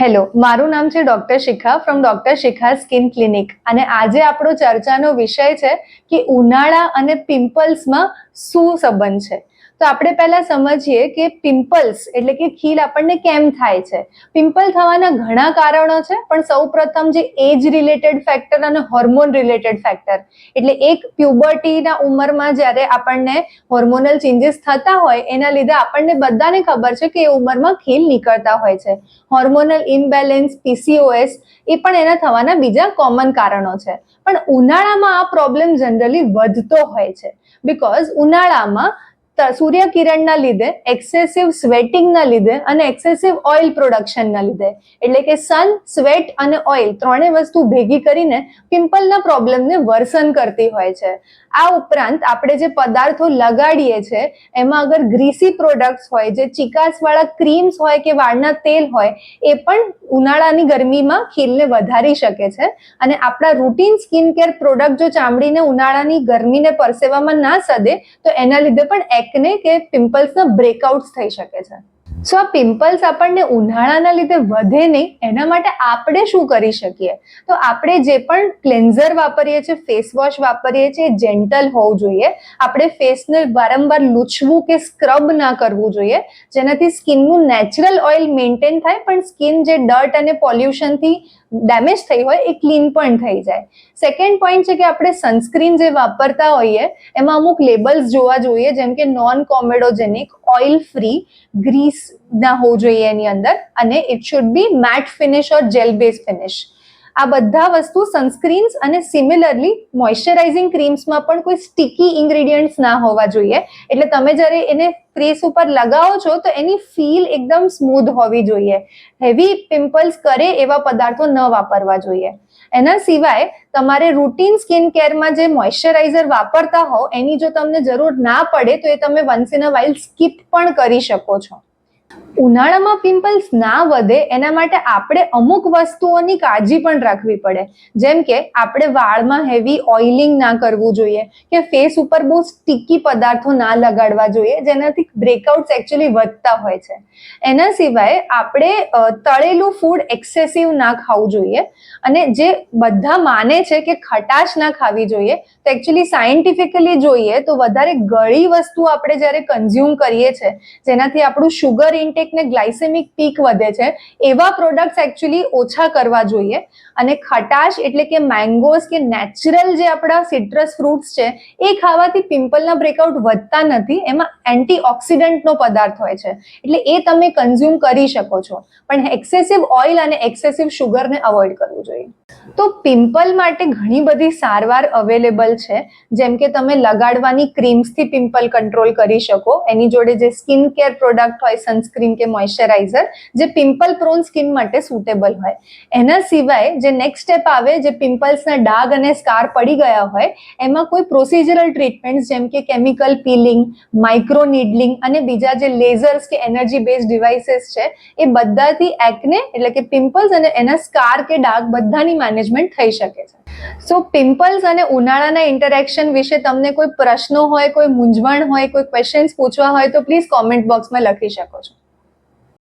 Hello મારું નામ છે doctor Shikha from doctor Shikha skin clinic. અને આજે આપણો ચર્ચાનો વિષય છે કે ઉનાળા અને પિમ્પલ્સમાં શું સંબંધ છે? તો આપણે પહેલા સમજીએ કે પિમ્પલ્સ એટલે કે ખીલ આપણને કેમ થાય છે? પિમ્પલ થવાના ઘણા કારણો છે, પણ સૌપ્રથમ જે એજ રિલેટેડ ફેક્ટર અને હોર્મોન રિલેટેડ ફેક્ટર. એટલે એક પ્યુબર્ટીના ઉંમરમાં જ્યારે આપણને હોર્મોનલ ચેન્જીસ થતા હોય, એના લીધે આપણને બધાને ખબર છે કે એ ઉંમરમાં ખીલ નીકળતા હોય છે. હોર્મોનલ ઇમ્બેલેન્સ પીસીઓએસ એ પણ એના થવાના બીજા કોમન કારણો છે. પણ ઉનાળામાં આ પ્રોબ્લેમ જનરલી વધતો હોય છે. બિકોઝ ઉનાળામાં સૂર્યકિરણના લીધે એક્સેસિવ સ્વેટિંગના લીધે અને એક્સેસિવ ઓઇલ પ્રોડક્શનના લીધે. એટલે કે સન સ્વેટ અને ઓઇલ ત્રણેય વસ્તુ ભેગી કરીને પિમ્પલના પ્રોબ્લેમને વર્સન કરતી હોય છે. આ ઉપરાંત આપણે જે પદાર્થો લગાડીએ છીએ એમાં અગર ગ્રીસી પ્રોડક્ટ્સ હોય, જે ચિકાસવાળા ક્રીમ્સ હોય કે વાળના તેલ હોય, એ પણ ઉનાળાની ગરમીમાં ખીલને વધારી શકે છે. અને આપણા રૂટીન સ્કિન કેર પ્રોડક્ટ જો ચામડીને ઉનાળાની ગરમીને પરસેવામાં ના સદે, તો એના લીધે પણ એકને કે પિમ્પલ્સના બ્રેકઆઉટ્સ થઈ શકે છે. સો આ પિમ્પલ્સ આપણને ઉનાળાના લીધે વધે નહીં. એના માટે આપણે શું કરી શકીએ? તો આપણે જે પણ ક્લેન્ઝર વાપરીએ છીએ ફેસ વોશ વાપરીએ છીએ જેન્ટલ હોવું જોઈએ. આપણે ફેસને વારંવાર લૂછવું કે સ્ક્રબ ના કરવું જોઈએ. જેનાથી સ્કિનનું નેચરલ ઓઇલ મેન્ટેન થાય, પણ સ્કિન જે ડર્ટ અને પોલ્યુશનથી ડેમેજ થઈ હોય, એ ક્લીન પણ થઈ જાય. સેકન્ડ પોઈન્ટ છે કે આપણે સનસ્ક્રીન જે વાપરતા હોઈએ, એમાં અમુક લેબલ્સ જોવા જોઈએ, જેમ કે non comedogenic oil free grease ના હોવું જોઈએ એની અંદર. અને it should be matte finish or gel base finish આ બધા વસ્તુ સનસ્ક્રીન્સ અને સિમિલરલી મોઇશ્ચરાઇઝિંગ ક્રીમ્સમાં પણ કોઈ સ્ટીકી ઇન્ગ્રેડિયન્ટ્સ ના હોવા જોઈએ. એટલે તમે જ્યારે એને ફેસ ઉપર લગાવો છો, તો એની ફીલ એકદમ સ્મૂધ હોવી જોઈએ. હેવી પિમ્પલ્સ કરે એવા પદાર્થો ન વાપરવા જોઈએ. એના સિવાય તમારે રૂટીન સ્કિન કેરમાં જે મોઇશ્ચરાઇઝર વાપરતા હો એની જો તમને જરૂર ના પડે, તો એ તમે once in a while skip પણ કરી શકો છો. ઉનાળામાં પિમ્પલ્સ ના વધે, એના માટે આપણે અમુક વસ્તુઓની કાળજી પણ રાખવી પડે. જેમ કે, આપણે વાળમાં હેવી ઓઇલિંગ ના કરવું જોઈએ, કે ફેસ ઉપર બહુ સ્ટીકી પદાર્થો ના લગાડવા જોઈએ, જેનાથી બ્રેકઆઉટ્સ એકચ્યુઅલી વધતા હોય છે. એના સિવાય આપણે તળેલું ફૂડ એક્સેસિવ ના ખાવું જોઈએ, અને જે બધા માને છે કે ખટાશ ના ખાવી જોઈએ, તો એકચ્યુઅલી સાયન્ટિફિકલી જોઈએ, તો વધારે ગળી વસ્તુ આપણે જ્યારે કન્ઝ્યુમ કરીએ છીએ જેનાથી આપણું શુગર ઇન્ટેક ને ગ્લાયસેમિક પીક વધે છે, એવા પ્રોડક્ટ્સ એકચ્યુઅલી ઓછા કરવા જોઈએ. અને ખટાશ એટલે કે મેંગોઝ કે નેચરલ જે આપણા સિટ્રસ ફ્રૂટ્સ છે, એ ખાવાથી પિમ્પલના બ્રેકઆઉટ વધતા નથી, એમાં એન્ટીઓક્સિડન્ટનો પદાર્થ હોય છે. એટલે એ તમે કન્ઝ્યુમ કરી શકો છો. પણ એક્સેસિવ ઓઇલ અને એક્સેસિવ શુગરને અવોઇડ કરવું જોઈએ. તો પિમ્પલ માટે ઘણી બધી સારવાર અવેલેબલ છે, જેમ કે તમે લગાડવાની ક્રીમ્સથી પિમ્પલ કંટ્રોલ કરી શકો, એની જોડે જે સ્કિન કેર પ્રોડક્ટ હોય સનસ્ક્રીન કે મોઇશ્ચરાઇઝર જે પિમ્પલ પ્રોન સ્કિન માટે સુટેબલ હોય. એના સિવાય જે નેક્સ્ટ સ્ટેપ આવે જે પિમ્પલ્સના ડાઘ અને સ્કાર પડી ગયા હોય, એમાં કોઈ પ્રોસિજરલ ટ્રીટમેન્ટ જેમ કે કેમિકલ પીલિંગ, માઇક્રો નીડલિંગ અને બીજા જે લેઝર્સ કે એનર્જી બેઝ ડિવાઇસીસ છે, એ બધાથી એકને એટલે કે પિમ્પલ્સ અને એના સ્કાર કે ડાઘ બધાની મેનેજમેન્ટ થઈ શકે છે. સો પિમ્પલ્સ અને ઉનાળાના ઇન્ટરેક્શન વિશે તમને કોઈ પ્રશ્નો હોય, કોઈ મૂંઝવણ હોય, કોઈ ક્વેશ્ચન્સ પૂછવા હોય તો પ્લીઝ કોમેન્ટ બોક્સમાં લખી શકો છો.